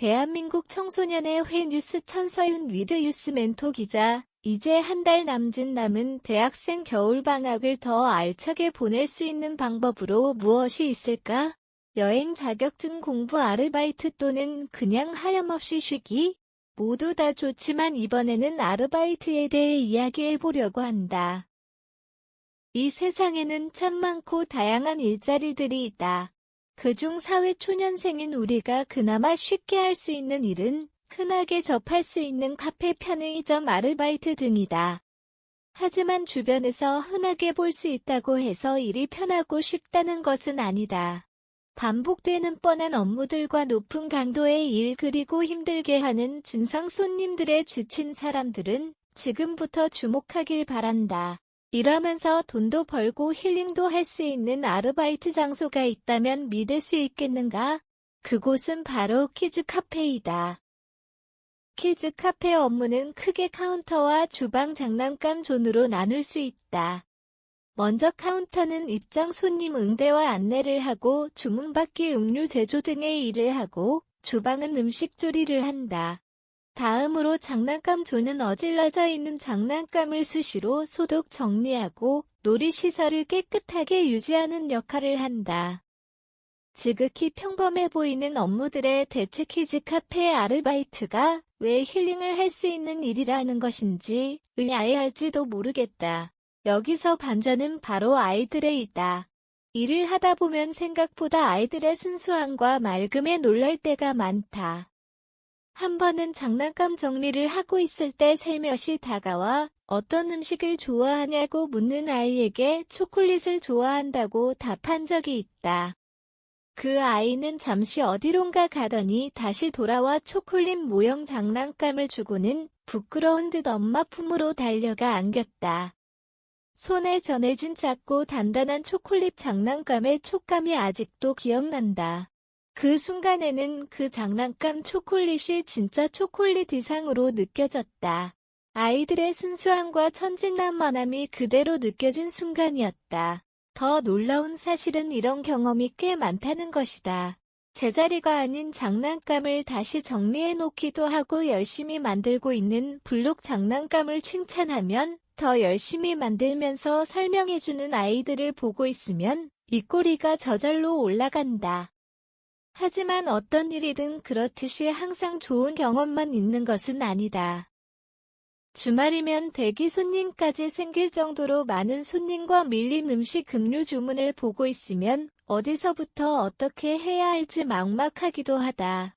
대한민국 청소년의 회 뉴스 천서윤 위드 뉴스 멘토 기자. 이제 한 달 남짓 남은 대학생 겨울방학을 더 알차게 보낼 수 있는 방법으로 무엇이 있을까? 여행 자격증 공부 아르바이트 또는 그냥 하염없이 쉬기? 모두 다 좋지만 이번에는 아르바이트에 대해 이야기해 보려고 한다. 이 세상에는 참 많고 다양한 일자리들이 있다. 그중 사회 초년생인 우리가 그나마 쉽게 할 수 있는 일은 흔하게 접할 수 있는 카페 편의점 아르바이트 등이다. 하지만 주변에서 흔하게 볼 수 있다고 해서 일이 편하고 쉽다는 것은 아니다. 반복되는 뻔한 업무들과 높은 강도의 일 그리고 힘들게 하는 진상 손님들의 지친 사람들은 지금부터 주목하길 바란다. 일하면서 돈도 벌고 힐링도 할 수 있는 아르바이트 장소가 있다면 믿을 수 있겠는가? 그곳은 바로 키즈 카페이다. 키즈 카페 업무는 크게 카운터와 주방 장난감 존으로 나눌 수 있다. 먼저 카운터는 입장 손님 응대와 안내를 하고 주문받기 음료 제조 등의 일을 하고 주방은 음식 조리를 한다. 다음으로 장난감 존은 어질러져 있는 장난감을 수시로 소독 정리하고 놀이시설을 깨끗하게 유지하는 역할을 한다. 지극히 평범해 보이는 업무들의 대체 키즈 카페 아르바이트가 왜 힐링을 할 수 있는 일이라는 것인지 의아해할지도 모르겠다. 여기서 반전은 바로 아이들에 있다. 일을 하다 보면 생각보다 아이들의 순수함과 맑음에 놀랄 때가 많다. 한 번은 장난감 정리를 하고 있을 때 살며시 다가와 어떤 음식을 좋아하냐고 묻는 아이에게 초콜릿을 좋아한다고 답한 적이 있다. 그 아이는 잠시 어디론가 가더니 다시 돌아와 초콜릿 모형 장난감을 주고는 부끄러운 듯 엄마 품으로 달려가 안겼다. 손에 전해진 작고 단단한 초콜릿 장난감의 촉감이 아직도 기억난다. 그 순간에는 그 장난감 초콜릿이 진짜 초콜릿 이상으로 느껴졌다. 아이들의 순수함과 천진난만함이 그대로 느껴진 순간이었다. 더 놀라운 사실은 이런 경험이 꽤 많다는 것이다. 제자리가 아닌 장난감을 다시 정리해 놓기도 하고 열심히 만들고 있는 블록 장난감을 칭찬하면 더 열심히 만들면서 설명해주는 아이들을 보고 있으면 입꼬리가 저절로 올라간다. 하지만 어떤 일이든 그렇듯이 항상 좋은 경험만 있는 것은 아니다. 주말이면 대기 손님까지 생길 정도로 많은 손님과 밀린 음식 음료 주문을 보고 있으면 어디서부터 어떻게 해야 할지 막막하기도 하다.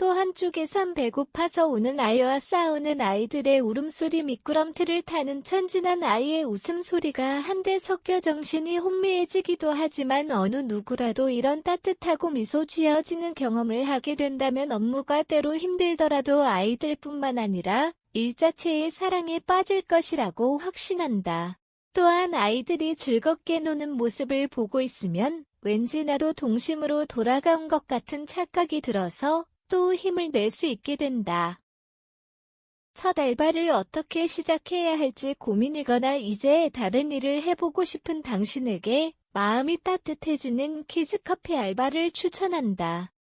또 한쪽에선 배고파서 우는 아이와 싸우는 아이들의 울음소리 미끄럼틀을 타는 천진한 아이의 웃음소리가 한데 섞여 정신이 혼미해지기도 하지만 어느 누구라도 이런 따뜻하고 미소 지어지는 경험을 하게 된다면 업무가 때로 힘들더라도 아이들뿐만 아니라 일 자체의 사랑에 빠질 것이라고 확신한다. 또한 아이들이 즐겁게 노는 모습을 보고 있으면 왠지 나도 동심으로 돌아간 것 같은 착각이 들어서 또 힘을 낼 수 있게 된다. 첫 알바를 어떻게 시작해야 할지 고민이거나 이제 다른 일을 해보고 싶은 당신에게 마음이 따뜻해지는 키즈커피 알바를 추천한다.